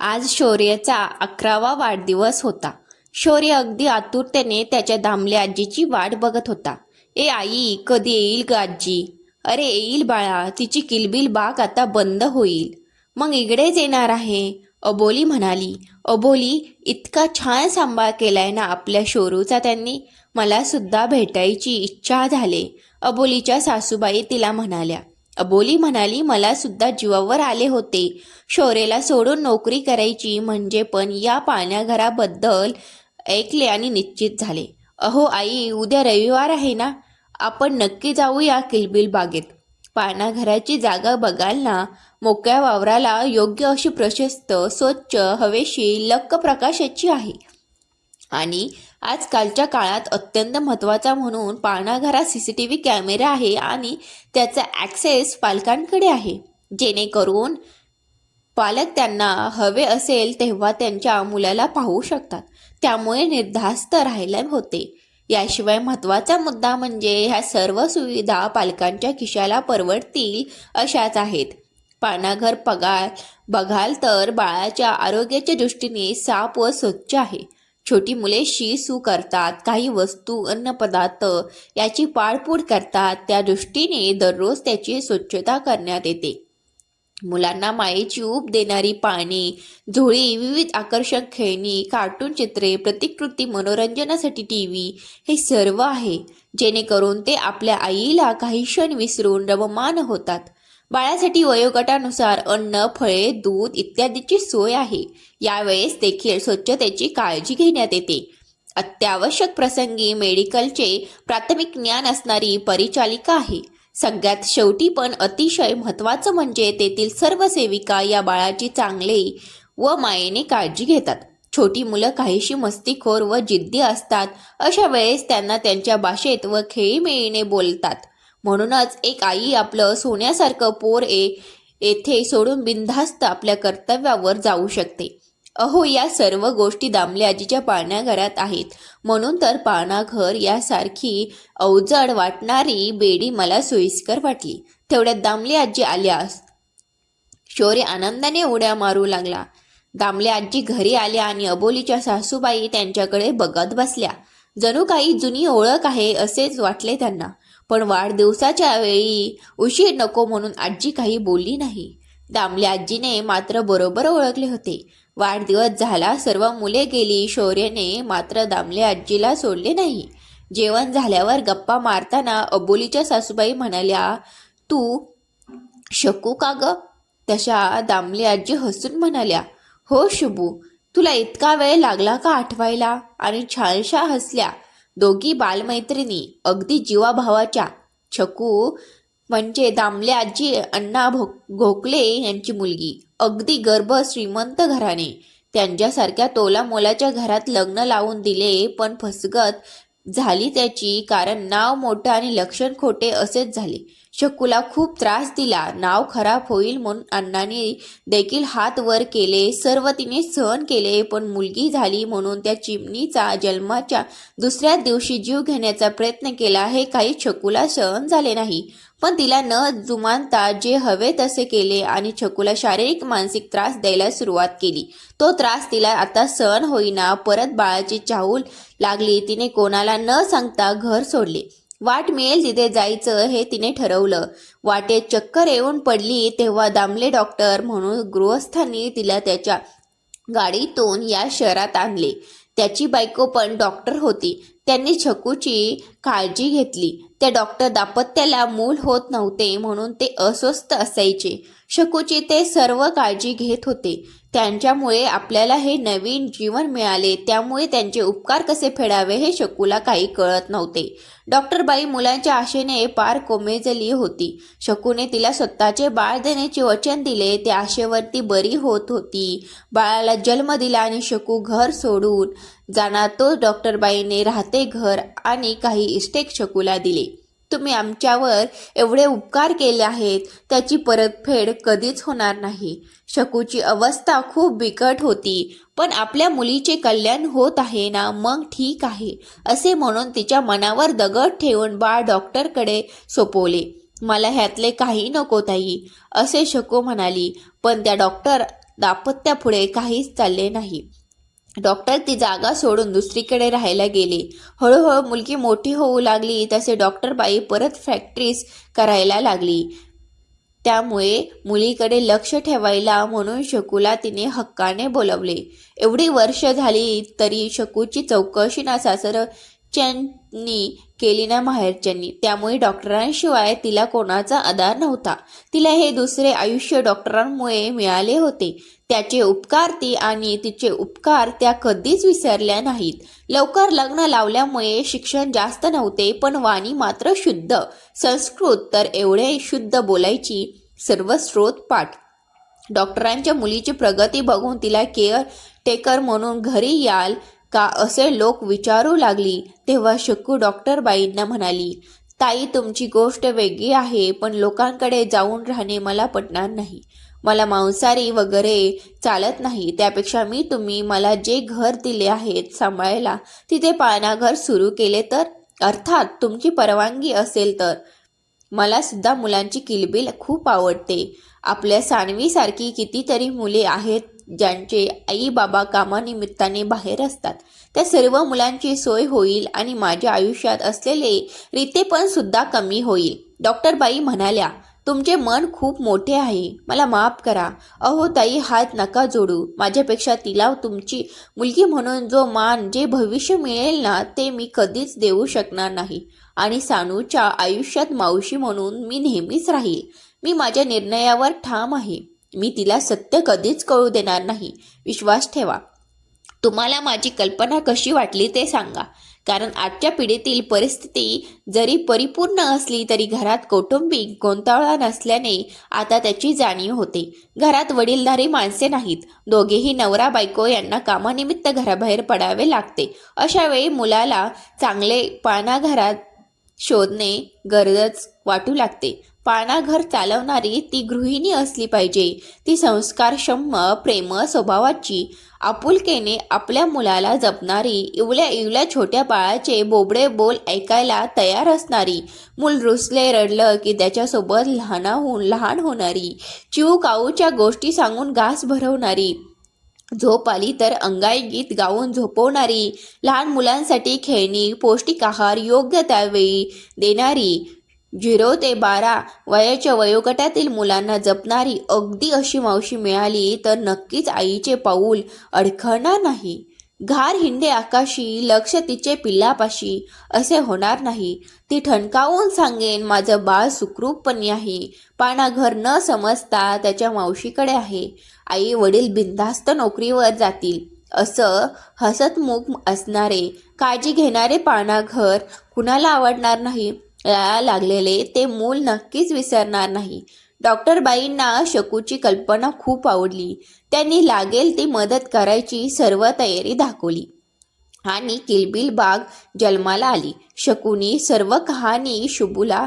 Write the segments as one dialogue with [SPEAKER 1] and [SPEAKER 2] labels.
[SPEAKER 1] आज शौर्यचा अकरावा वाढदिवस होता. शौर्य अगदी आतुरतेने त्याच्या दामल्या आजीची वाट बघत होता. ए आई कधी येईल ग आजी? अरे येईल बाळा तिची किलबिल बाग आता बंद होईल. मग इकडेच येणार आहे. अबोली म्हणाली. अबोली इतका छान सांभाळ केलाय ना आपल्या शोरूचा त्यांनी? मला सुद्धा भेटायची इच्छा झाले. अबोलीच्या सासूबाई तिला म्हणाल्या. अबोली म्हणाली मला सुद्धा जीवावर आले होते. शौर्यला सोडून नोकरी करायची म्हणजे पण या पाण्याघराबद्दल ऐकले आणि निश्चित झाले. अहो आई उद्या रविवार आहे ना? आपण नक्की जाऊया किलबिल बागेत. पाण्याघराची जागा बघाल ना? मोकळ्या वावराला योग्य अशी प्रशस्त स्वच्छ हवेशी लक्क प्रकाशाची आहे. आणि आजकालच्या काळात अत्यंत महत्त्वाचा म्हणून पाळणाघरात C C T V camera आहे आणि त्याचा ॲक्सेस पालकांकडे आहे. जेणेकरून पालक त्यांना हवे असेल तेव्हा त्यांच्या मुलाला पाहू शकतात. त्यामुळे निर्धास्त राहायला होते. याशिवाय महत्त्वाचा मुद्दा म्हणजे ह्या सर्व सुविधा पालकांच्या खिशाला परवडतील अशाच आहेत. पानाघर पगार बघाल तर बाळाच्या आरोग्याच्या दृष्टीने साप व स्वच्छ आहे. छोटी मुले शी सू करतात काही वस्तू अन्नपदार्थ याची पाळपूड करतात त्या दृष्टीने दररोज त्याची स्वच्छता करण्यात येते. मुलांना मायेची ऊब देणारी पाने झोळी विविध आकर्षक खेळणी कार्टून चित्रे प्रतिकृती मनोरंजनासाठी टी व्ही हे सर्व आहे जेणेकरून ते आपल्या आईला काही क्षण विसरून रममान होतात. बाळासाठी वयोगटानुसार अन्न फळे दूध इत्यादीची सोय आहे. यावेळेस देखील स्वच्छतेची काळजी घेण्यात येते. अत्यावश्यक प्रसंगी मेडिकलचे प्राथमिक ज्ञान असणारी परिचालिका आहे. सगळ्यात शेवटी पण अतिशय महत्त्वाचं म्हणजे तेथील सर्व सेविका या बाळाची चांगले व मायेने काळजी घेतात. छोटी मुलं काहीशी मस्तीखोर व जिद्दी असतात अशा वेळेस त्यांना त्यांच्या भाषेत व खेळीमेळीने बोलतात. म्हणूनच एक आई आपलं सोन्यासारखं पोर ए येथे सोडून बिनधास्त आपल्या कर्तव्यावर जाऊ शकते. अहो या सर्व गोष्टी दामले आजीच्या पाळण्याघरात आहेत. म्हणून तर पाळणाघर यासारखी अवजड वाटणारी बेडी मला सोयीस्कर वाटली. तेवढ्यात दामले आजी आल्यास शौर्य आनंदाने उड्या मारू लागला. दामले आजी घरी आल्या आणि अबोलीच्या सासूबाई त्यांच्याकडे बघत बसल्या. जणू काही जुनी ओळख आहे असेच वाटले त्यांना. पण वाढदिवसाच्या वेळी उशीर नको म्हणून आजी काही बोलली नाही. दामल्या आजीने मात्र बरोबर ओळखले होते. वाढदिवस झाला सर्व मुले गेली शौर्यने मात्र दामले आजीला सोडले नाही. जेवण झाल्यावर गप्पा मारताना अबोलीच्या सासूबाई म्हणाल्या तू शकू का ग? तशा दामले आजी हसून म्हणाल्या हो शुभू तुला इतका वेळ लागला का आठवायला? आणि छानशा हसल्या दोघी बालमैत्रिणी अगदी जीवाभावाच्या. छकू म्हणजे दामले आजी अण्णा भो घोकले यांची मुलगी. अगदी गर्भ श्रीमंत घराने त्यांच्यासारख्या तोला मोलाच्या घरात लग्न लावून दिले पण फसगत झाली त्याची कारण नाव मोठं आणि लक्षण खोटे असेच झाले. शकूला खूप त्रास दिला. नाव खराब होईल म्हणून अण्णांनी देखील हात वर केले. सर्व तिने सहन केले पण मुलगी झाली म्हणून त्या चिमणीचा जन्माच्या दुसऱ्या दिवशी जीव घेण्याचा प्रयत्न केला. हे काही शकूला सहन झाले नाही. पण तिला न जुमानता जे हवे तसे केले आणि छकूला शारीरिक मानसिक त्रास द्यायला सुरुवात केली. तो त्रास तिला आता सहन होईना. परत बाळाची चाहूल लागली. तिने कोणाला न सांगता घर सोडले. वाट मिळेल तिथे जायचं हे तिने ठरवलं. वाटेत चक्कर येऊन पडली तेव्हा दामले डॉक्टर म्हणून गृहस्थांनी तिला त्याच्या गाडीतून या शहरात आणले. त्याची बायको पण डॉक्टर होती. त्यांनी छकूची काळजी घेतली. त्या डॉक्टर दाम्पत्याला मूल होत नव्हते म्हणून ते अस्वस्थ असायचे. शकूची ते सर्व काळजी घेत होते. त्यांच्यामुळे आपल्याला हे नवीन जीवन मिळाले. त्यामुळे त्यांचे उपकार कसे फेडावे हे शकूला काही कळत नव्हते. डॉक्टर बाई मुलांच्या आशेने पार कोमेजली होती. शकूने तिला स्वतःचे बाळ देण्याचे वचन दिले. त्या आशेवरती बरी होत होती. बाळाला जन्म दिला आणि शकू घर सोडून जाणार तो डॉक्टरबाईने राहते घर आणि काही इस्टेक शकूला दिले. तुम्ही आमच्यावर एवढे उपकार केले आहेत. त्याची परतफेड कधीच होणार नाही. शकूची अवस्था खूप बिकट होती. पण आपल्या मुलीचे कल्याण होत आहे ना मग ठीक आहे असे म्हणून तिच्या मनावर दगड ठेवून बाळ डॉक्टरकडे सोपवले. मला ह्यातले काही नको ताई असे शकू म्हणाली पण त्या डॉक्टर दापत्यापुढे काहीच चालले नाही. डॉक्टर ती जागा सोडून दुसरीकडे राहायला गेले. हळूहळू मुलगी मोठी होऊ लागली तसे डॉक्टर बाई परत फॅक्टरीज करायला लागली. त्यामुळे मुलीकडे लक्ष ठेवायला म्हणून शकूला तिने हक्काने बोलवले. एवढी वर्ष झाली तरी शकूची चौकशी ना सासरच्यांनी केली ना माहेरच्यांनी त्यामुळे डॉक्टरांशिवाय तिला कोणाचा आधार नव्हता. तिला हे दुसरे आयुष्य डॉक्टरांमुळे मिळाले होते. त्याचे उपकार ती आणि तिचे उपकार त्या कधीच विसरल्या नाहीत. लवकर लग्न लावल्यामुळे शिक्षण जास्त नव्हते पण वाणी मात्र शुद्ध. संस्कृत तर एवढे शुद्ध बोलायची सर्व स्रोत पाठ. डॉक्टरांच्या मुलीची प्रगती बघून तिला केअर टेकर म्हणून घरी याल का असे लोक विचारू लागली. तेव्हा शकू डॉक्टरबाईंना म्हणाली ताई तुमची गोष्ट वेगळी आहे पण लोकांकडे जाऊन राहणे मला पटणार नाही. मला मांसाहारी वगैरे चालत नाही. त्यापेक्षा मी तुम्ही मला जे घर दिले आहेत सांभाळायला तिथे पाळणाघर सुरू केले तर? अर्थात तुमची परवानगी असेल तर. मला सुद्धा मुलांची किलबिल खूप आवडते. आपल्या सानवीसारखी कितीतरी मुले आहेत ज्यांचे आई बाबा कामानिमित्ताने बाहेर असतात. त्या सर्व मुलांची सोय होईल आणि माझ्या आयुष्यात असलेले रिते पण सुद्धा कमी होईल. डॉक्टर बाई म्हणाल्या तुमचे मन खूप मोठे आहे. मला माफ करा. अहो ताई हात नका जोडू. माझ्यापेक्षा तिला तुमची मुलगी म्हणून जो मान जे भविष्य मिळेल ना ते मी कधीच देऊ शकणार नाही. आणि सानूच्या आयुष्यात मावशी म्हणून मी नेहमीच राहील. मी माझ्या निर्णयावर ठाम आहे. मी तिला सत्य कधीच कळू देणार नाही. विश्वास ठेवा. तुम्हाला माझी कल्पना कशी वाटली ते सांगा. कारण आजच्या पिढीतील परिस्थिती जरी परिपूर्ण असली तरी घरात कौटुंबिक गोंतावळा नसल्याने आता त्याची जाणीव होते. घरात वडीलधारी माणसे नाहीत. दोघेही नवरा बायको यांना कामानिमित्त घराबाहेर पडावे लागते. अशा वेळी मुलाला चांगले पाळणा घरात शोधणे गरजच वाटू लागते. पाळणाघर चालवणारी ती गृहिणी असली पाहिजे. ती संस्कारक्षम प्रेम स्वभावाची आपुलकेने आपल्या मुलाला जपणारी इवल्या इवल्या छोट्या बाळाचे बोबडे बोल ऐकायला तयार असणारी मूल रुसले रडलं की त्याच्यासोबत लहानाहून लहान होणारी चिऊ काऊच्या गोष्टी सांगून घास भरवणारी झोप आली तर अंगाई गीत गाऊन झोपवणारी लहान मुलांसाठी खेळणी पौष्टिक आहार योग्य त्यावेळी देणारी झिरो ते बारा वयाच्या वयोगटातील मुलांना जपणारी अगदी अशी मावशी मिळाली तर नक्कीच आईचे पाऊल अडखळणार नाही. घार हिंडे आकाशी लक्ष तिचे पिल्लापाशी असे होणार नाही. ती ठणकावून सांगेन माझं बाळ सुखरूपपणी आहे पाना घर न समजता त्याच्या मावशीकडे आहे. आई वडील बिनधास्त नोकरीवर जातील. असं हसतमुख असणारे काळजी घेणारे पाना घर कुणाला आवडणार नाही? लागलेले ते मूल नक्कीच विसरणार नाही. डॉक्टर बाईंना शकूची कल्पना खूप आवडली. त्यांनी लागेल ती मदत करायची सर्व तयारी दाखवली. आणि किलबिल बाग जन्माला आली. शकूनी सर्व कहाणी शुभूला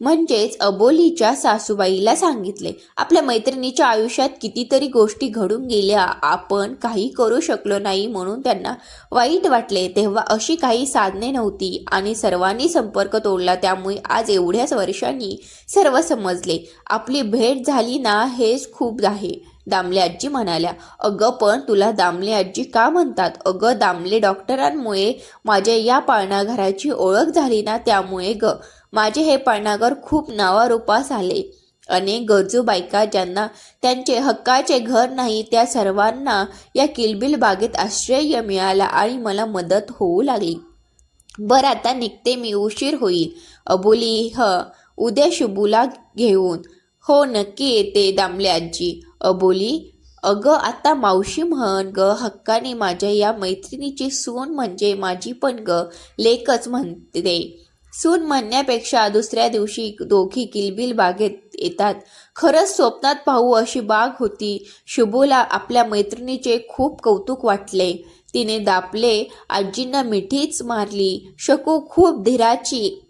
[SPEAKER 1] म्हणजेच अबोलीच्या सासूबाईला सांगितले आपल्या मैत्रिणीच्या आयुष्यात कितीतरी गोष्टी घडून गेल्या. आपण काही करू शकलो नाही म्हणून त्यांना वाईट वाटले. तेव्हा अशी काही साधने नव्हती आणि सर्वांनी संपर्क तोडला. त्यामुळे आज एवढ्याच वर्षांनी सर्व समजले. आपली भेट झाली ना हेच खूप आहे. दामले आजी म्हणाल्या अगं पण तुला दामले आजी का म्हणतात? अगं दामले डॉक्टरांमुळे माझ्या या पाळणाघराची ओळख झाली ना त्यामुळे ग. माझे हे पाळणाघर खूप नावारूपास आले. अनेक गरजू बायका ज्यांना त्यांचे हक्काचे घर नाही त्या सर्वांना या किलबिल बागेत आश्रय मिळाला आणि मला मदत होऊ लागली. बरं आता निघते मी उशीर होईल. अबोली ह उद्या शुभूला घेऊन. हो नक्की येते दामले आजी. अबोली अगं आता मावशी म्हण ग हक्काने माझ्या या मैत्रिणीची सून म्हणजे माझी पण ग लेकच म्हणते. सून म्हणण्यापेक्षा दुसऱ्या दिवशी दोघी किलबिल बागेत येतात. खरंच स्वप्नात पाहू अशी बाग होती. शुभूला आपल्या मैत्रिणीचे खूप कौतुक वाटले. तिने दापले आजींना मिठीच मारली. शकू खूप धीराची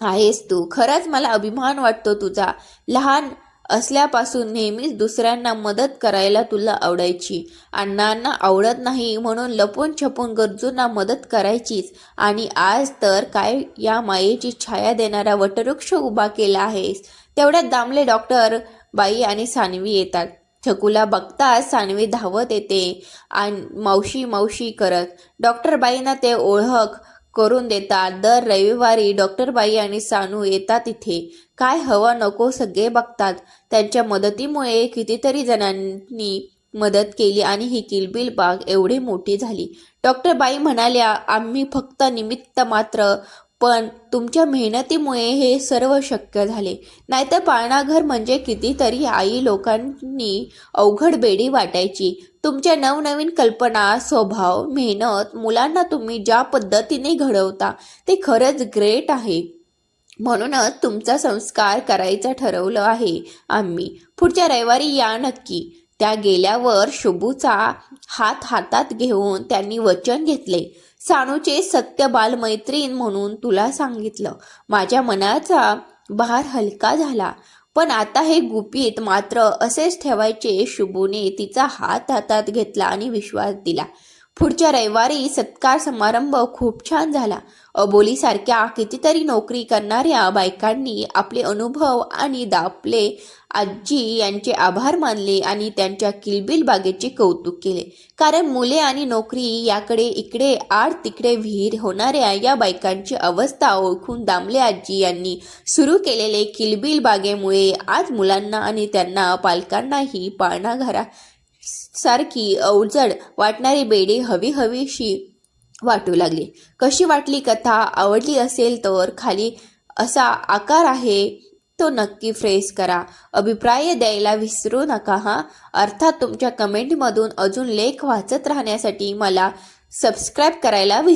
[SPEAKER 1] आहेस तू. खरंच मला अभिमान वाटतो तुझा. लहान असल्यापासून नेहमीच दुसऱ्यांना मदत करायला तुला आवडायची. अण्णांना आवडत नाही म्हणून लपून छपून गरजूंना मदत करायचीच. आणि आज तर काय या मायेची छाया देणारा वटवृक्ष उभा केला आहेस. तेवढ्यात दामले डॉक्टर बाई आणि सानवी येतात. छकूला बघताच सानवी धावत येते आणि मावशी मावशी करत डॉक्टर बाईंना ते ओळख करून देतात. दर रविवारी डॉक्टरबाई आणि सानू येतात इथे. काय हवं नको सगळे बघतात. त्यांच्या मदतीमुळे कितीतरी जणांनी मदत केली आणि ही किलबिल बाग एवढी मोठी झाली. डॉक्टर बाई म्हणाल्या आम्ही फक्त निमित्त मात्र पण तुमच्या मेहनतीमुळे हे सर्व शक्य झाले. नाहीतर पाळणाघर म्हणजे कितीतरी आई लोकांनी अवघड बेडी वाटायची. तुमच्या नवनवीन कल्पना स्वभाव मेहनत मुलांना तुम्ही ज्या पद्धतीने घडवता ते खरंच ग्रेट आहे. म्हणूनच तुमचा संस्कार करायचा ठरवलं आहे आम्ही. पुढच्या रविवारी या नक्की. त्या गेल्यावर शुभूचा हात हातात घेऊन त्यांनी वचन घेतले. सानूचे सत्य बालमैत्रीण म्हणून तुला सांगितलं. माझ्या मनाचा भार हलका झाला. पण आता हे गुपित मात्र असेच ठेवायचे शुभूने तिचा हात हातात घेतला आणि विश्वास दिला. पुढच्या रविवारी सत्कार समारंभ खूप छान झाला. अबोलीसारख्या कितीतरी नोकरी करणाऱ्या बायकांनी आपले अनुभव आणि दापले आजी यांचे आभार मानले आणि त्यांच्या किलबिल बागेचे कौतुक केले. कारण मुले आणि नोकरी याकडे इकडे आड तिकडे विहीर होणाऱ्या या बायकांची अवस्था ओळखून दामले आजी यांनी सुरू केलेले किलबिल बागेमुळे आज मुलांना आणि त्यांना पालकांनाही पाळणाघरा सारखी अवजड वाटणारी बेडी हवी हवीशी वाटू लागली. कशी वाटली कथा? आवडली असेल तर खाली असा आकार आहे तो नक्की फ्रेस करा. अभिप्राय द्यायला विसरू नका हा? अर्थात तुमच्या कमेंटमधून अजून लेख वाचत राहण्यासाठी मला सबस्क्राईब करायला विस